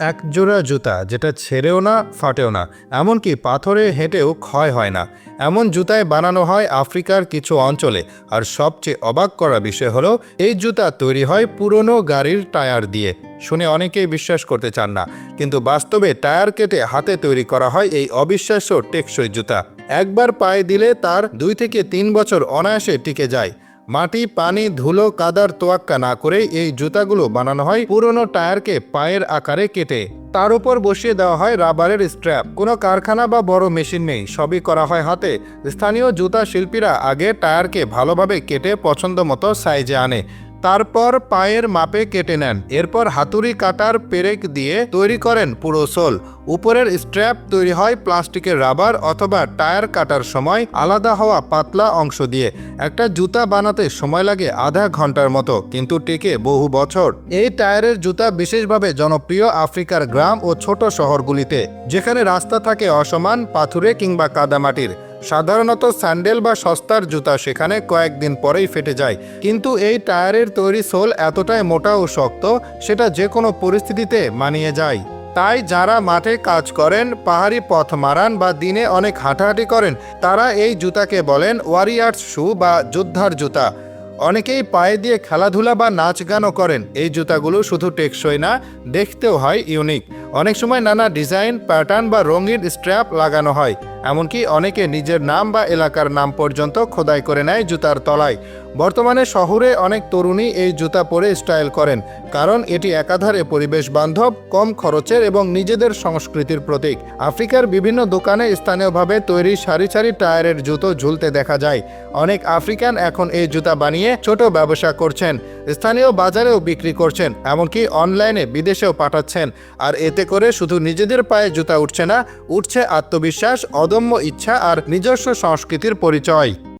এক জোড়া জুতা, যেটা ছেড়েও না, ফাটেও না। এমনকি পাথরে হেঁটেও ক্ষয় হয় না। এমন জুতায় বানানো হয় আফ্রিকার কিছু অঞ্চলে। আর সবচেয়ে অবাক করা বিষয় হলো, এই জুতা তৈরি হয় পুরনো গাড়ির টায়ার দিয়ে। শুনে অনেকেই বিশ্বাস করতে চান না। কিন্তু বাস্তবে টায়ার কেটে হাতে তৈরি করা হয় এই অবিশ্বাস্য টেকসই জুতা। একবার পায়ে দিলে তার দুই থেকে তিন বছর অনায়াসে টিকে যায়। মাটি, পানি, ধুলো, কাদার তোয়াক্কা না করে এই জুতাগুলো বানানো হয় পুরনো টায়ারকে পায়ের আকারে কেটে। তার উপর বসিয়ে দেওয়া হয় রাবারের স্ট্র্যাপ। কোনো কারখানা বা বড় মেশিন নেই, সবই করা হয় হাতে। স্থানীয় জুতা শিল্পীরা আগে টায়ারকে ভালোভাবে কেটে পছন্দ মতো সাইজে আনে। তারপর পায়ের মাপে কেটে নেন। এরপর হাতুড়ি কাটার পেরেক দিয়ে তৈরি করেন পুরো সোল। উপরের স্ট্র্যাপ তৈরি হয় প্লাস্টিকের রাবার অথবা টায়ার কাটার সময় আলাদা হওয়া পাতলা অংশ দিয়ে। একটা জুতা বানাতে সময় লাগে আধা ঘণ্টার মতো, কিন্তু টেকে বহু বছর। এই টায়ারের জুতা বিশেষভাবে জনপ্রিয় আফ্রিকার গ্রাম ও ছোট শহরগুলিতে, যেখানে রাস্তা থাকে অসমান, পাথুরে কিংবা কাদামাটির। সাধারণত স্যান্ডেল বা সস্তার জুতা সেখানে কয়েকদিন পরেই ফেটে যায়। কিন্তু এই টায়ারের তৈরি সোল এতটাই মোটা ও শক্ত, সেটা যে কোনো পরিস্থিতিতে মানিয়ে যায়। তাই যারা মাঠে কাজ করেন, পাহাড়ি পথ মারান বা দিনে অনেক হাঁটাহাঁটি করেন, তারা এই জুতাকে বলেন ওয়ারিয়ার্স শু বা যোদ্ধার জুতা। অনেকেই পায়ে দিয়ে খেলাধুলা বা নাচ গানও করেন। এই জুতাগুলো শুধু টেকসই না, দেখতেও হয় ইউনিক। অনেক সময় নানা ডিজাইন, প্যাটার্ন বা রঙিন স্ট্র্যাপ লাগানো হয়, এমনকি অনেকে নিজের নাম বা এলাকার নাম পর্যন্ত খোদাই করে নেয় জুতার তলায়। বর্তমানে শহরে অনেক তরুণী এই জুতা পরে স্টাইল করেন, কারণ এটি একাধারে পরিবেশ বান্ধব, কম খরচের এবং নিজেদের সংস্কৃতির প্রতীক। আফ্রিকার বিভিন্ন দোকানে স্থানীয়ভাবে তৈরি সারি সারি টায়ারের জুতো ঝুলতে দেখা যায়। অনেক আফ্রিকান এখন এই জুতা বানিয়ে ছোট ব্যবসা করছেন, স্থানীয় বাজারেও বিক্রি করছেন, এমনকি অনলাইনে বিদেশেও পাঠাচ্ছেন, আর এতে করে শুধু নিজেদের পায়ে জুতা উঠছে না, উঠছে আত্মবিশ্বাস, অদম্য ইচ্ছা আর নিজস্ব সংস্কৃতির পরিচয়।